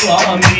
స్వామి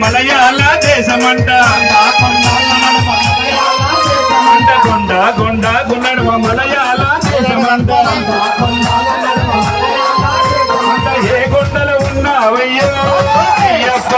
మలయాళ దేశమంట. అంట కొండ కొండ గుండడమ మలయాళ దేశమంట. ఏ కొండలు ఉన్నావయ్యో? అయ్యప్ప.